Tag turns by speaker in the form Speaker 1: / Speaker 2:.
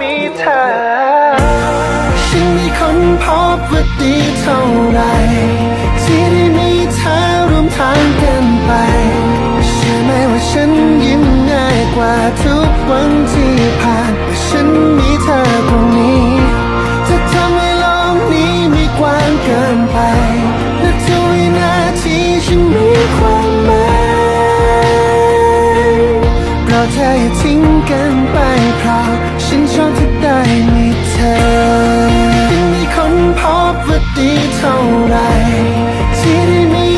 Speaker 1: มี
Speaker 2: เธอ ฉันได้ค้นพบว่าดีเท่าไร ที่ได้มีเธอร่วมทางกันไปเชื่อไหมว่าฉันยิ้มง่ายกว่าทุกวันที่ผ่านฉัน
Speaker 1: เธออย่าทิ้งกันไปเพราะ
Speaker 2: ฉันชอบที่ได้มีเธอย
Speaker 1: ังมีคนพบว่าดีเท่าไร